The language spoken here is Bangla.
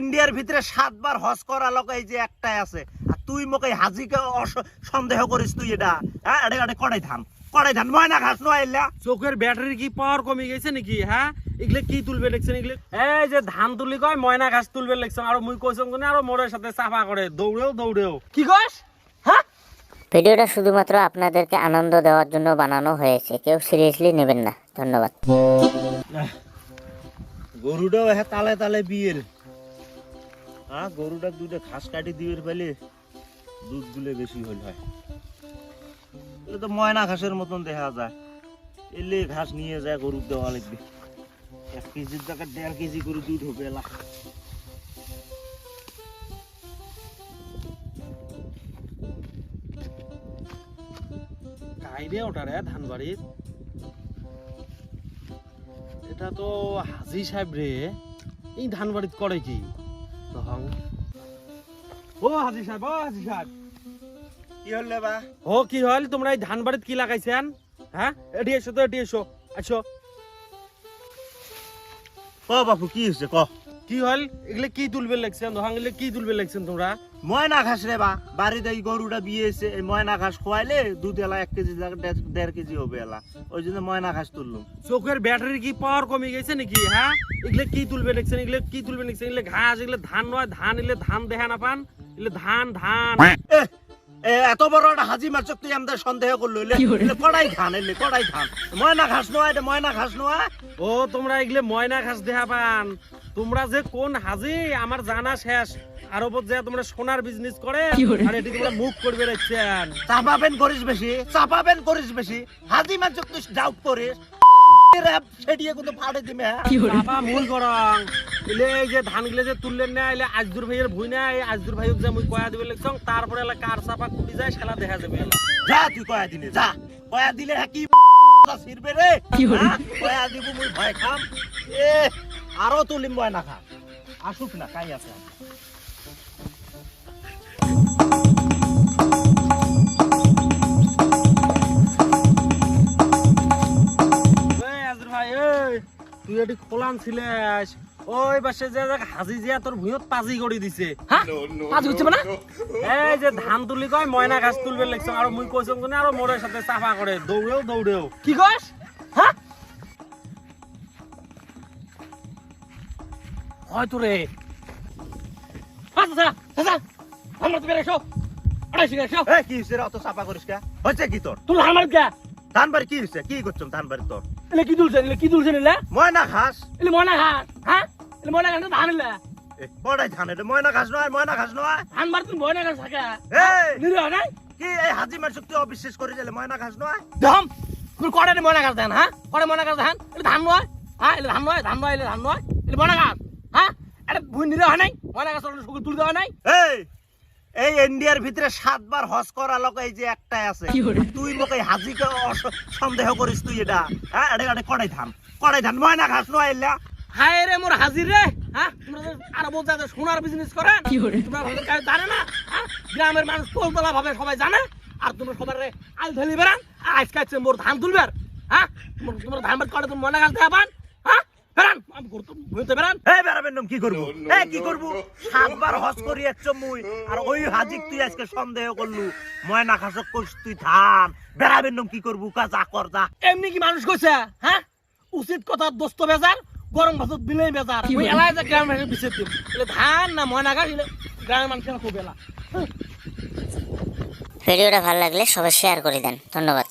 ইন্ডিয়ার ভিতরে সাতবার হজ করা লোক এই যে একটাই আছে। আর তুই মোকে এই হাজিকে সন্দেহ করিস তুই এটা। হ্যাঁ এটা এটা কড়াই ধান। কড়াই ধান ময়না ঘাস নয় চোখের ব্যাটারি কি পাওয়ার কমে গেছে নাকি হ্যাঁ? এগুলো কি তুলবে লিখছেন এগুলো? এই যে ধান তুলি কয় ময়না ঘাস তুলবে লিখছেন আর মুই কইছম কোনে আর মোড়ের সাথে চাপা করে। দৌড়েও দৌড়েও। কি কস? হ্যাঁ? ভিডিওটা শুধুমাত্র আপনাদেরকে আনন্দ দেওয়ার জন্য বানানো হয়েছে। কেউ সিরিয়াসলি নেবেন না। ধন্যবাদ। গরুটাও হ্যাঁ তালে তালে বিয়ের। হ্যাঁ গরুটা দুইটা ঘাস কাটি দিবের পেলে দুধ গুলে বেশি হল হয়। তো ময়না ঘাসের মতন দেখা যায়। এলে ঘাস নিয়ে যায় গরুর দেওয়া লাগবে এক কেজির জায়গায় দেড় কেজি করে দুধ হবে এলা। ওটা রে এটা তো হাজি সাহেব রে। এই ধান বাড়িত করে কি? তখন ও হাজি সাহেব ও হাজি সাহেব। কি হল বা? ও কি হল? তোমরা এই ধান বাড়িতে কি লাগাইছেন? হ্যাঁ? এটি এসো তো এটি এসো। আচ্ছা। ক বাপু কি হয়েছে? ক। কি হল? এগুলো কি তুলবে লাগছেন এগুলো কি তুলবে লাগছেন তোমরা? ময়না ঘাস রে বা বাড়িতে এই গরুটা বিয়েছে এই ময়না ঘাস খোয়াইলে দুধ এলা এক কেজি দেড়- কেজি হবে এলা। ওই জন্য ময়না ঘাস তুললাম। চোখের ব্যাটারি কি পাওয়ার কমে গেছে নাকি হ্যাঁ? এগুলো কি তুলবে লিখছেন? এগুলো কি তুলবে লিখছেন? এগুলো ঘাস এগুলো ধান নয় ধান এগুলো ধান দেখা না পান এগুলো ধান ধান। এত বড় একটা হাজি মারচক তুই আমাদের সন্দেহ করল কড়াই ধান এলে কড়াই ধান ময়না ঘাস নয় এটা ময়না ঘাস নয়। ও তোমরা এগুলো ময়না ঘাস দেখা পান। তোমরা যে কোন হাজি আমার জানা শেষ। আর ওপর যে তোমরা সোনার বিজনেস করে আর এটি তোমরা মুখ করবে রাখছেন চাপাবেন করিস বেশি চাপাবেন করিস বেশি। হাজি মারচক তুই ডাউট করিস র্যাপ সেটিয়ে কিন্তু ফাড়ে দিবে হ্যাঁ। বাবা মূল করং এলে এই যে ধানগুলো যে তুললেন না এলে আজদুর ভাইয়ের ভুই না এই আজদুর ভাইক যে মুই কয়া দিবে লিখছং তারপরে এলা কার চাপা কুটি যায় দেখা যাবে এলা। যা তুই কয়া দিলে যা। কয়া দিলে হ্যাঁ কি রে? হ্যাঁ? কয়া দিব মুই ভয় খাম। এ আরও তুলিম ময়না খাম আসুক না কাই আছে। এটি খোলান ছিলেস ওই পাশে যে হাজি জিয়া তোর ভুঁইত পাজি করে দিছে। হ্যাঁ পাজি হচ্ছে না এই যে ধান তুলি কয় ময়না ঘাস তুলবে লিখছং আর মুই কোনে আর মোড়ের সাথে চাপা করে দৌড়েও দৌড়েও কি কস হ্যাঁ হয়তো রে আচ্ছা আচ্ছা আমরা তুমি রেখো আড়াইশো রেখো এ কি হইছে রে অত চাপা করিস কা? হচ্ছে কি তোর তুই কে ধান বাড়ি কি হইছে কি করছম ধান বাড়ি তোর এলে কি তুলছেন? এলে কি তুলছেন এলে? ময়না ঘাস। এলে ময়না ঘাস হ্যাঁ এলে ময়না ঘাস ধান এলে। এ, কড়াই ধান এটা ময়না ঘাস নয় ময়না ঘাস নয়। ধান বার তুমি ময়না ঘাস থাকে। এই! নিরে নাই? কি এই হাজি মারচক তুই অবিশ্বাস করে দিলে ময়না ঘাস নয়? দম তুমি কড়ে ময়না ঘাস দেন হ্যাঁ কড়ে ময়না ঘাস দেন। এটা ধান নয় হ্যাঁ এলে ধান নয় ধান নয় এলে ধান নয়। এলে ময়না ঘাস হ্যাঁ এটা ভুই নিরে নাই? ময়না ঘাস তুলতে হয় নাই? এই! এই ইন্ডিয়ার ভিতরে সাতবার হজ করা লোক এই যে একটাই আছে। তুই মোকে এই হাজিকে সন্দেহ করিস তুই এটা। হ্যাঁ এটা এটা কড়াই ধান কড়াই ধান ময়না ঘাস নয় এলা হায় রে মোর হাজির রে হ্যাঁ? আর বলতে সোনার বিজনেস করেন তোমরা জানে না হ্যাঁ? গ্রামের মানুষ কোলতলা ভাবে সবাই জানে আর তোমরা সবার আল ধলি আর আজকে মোর ধান তুলবে হ্যাঁ? তোমরা- ধান বাদ করে তুমি মনে গাছ দেখাবান হ্যাঁ আমি করতে বুঝতে বেরান এই বেড়াবেন নাম কি করব? এই কি করব? সাতবার হজ করি এক মুই আর ওই হাজিক তুই আজকে সন্দেহ করলু। ময়না ঘাসক করিস তুই ধান বেড়াবেন নাম কি করব? কা যা কর যা। এমনি কি মানুষ কইছে হ্যাঁ? উচিত কথা দোস্ত বেজার গরম ভাতত বিলেই বেজার। ওই এলাই যে গ্রামের মানুষের বিচার দিম। এলে ধান না ময়না গাছ এলে গ্রামের মানুষের খুব এলা। ভিডিওটা ভালো লাগলে সবাই শেয়ার করে দেন। ধন্যবাদ।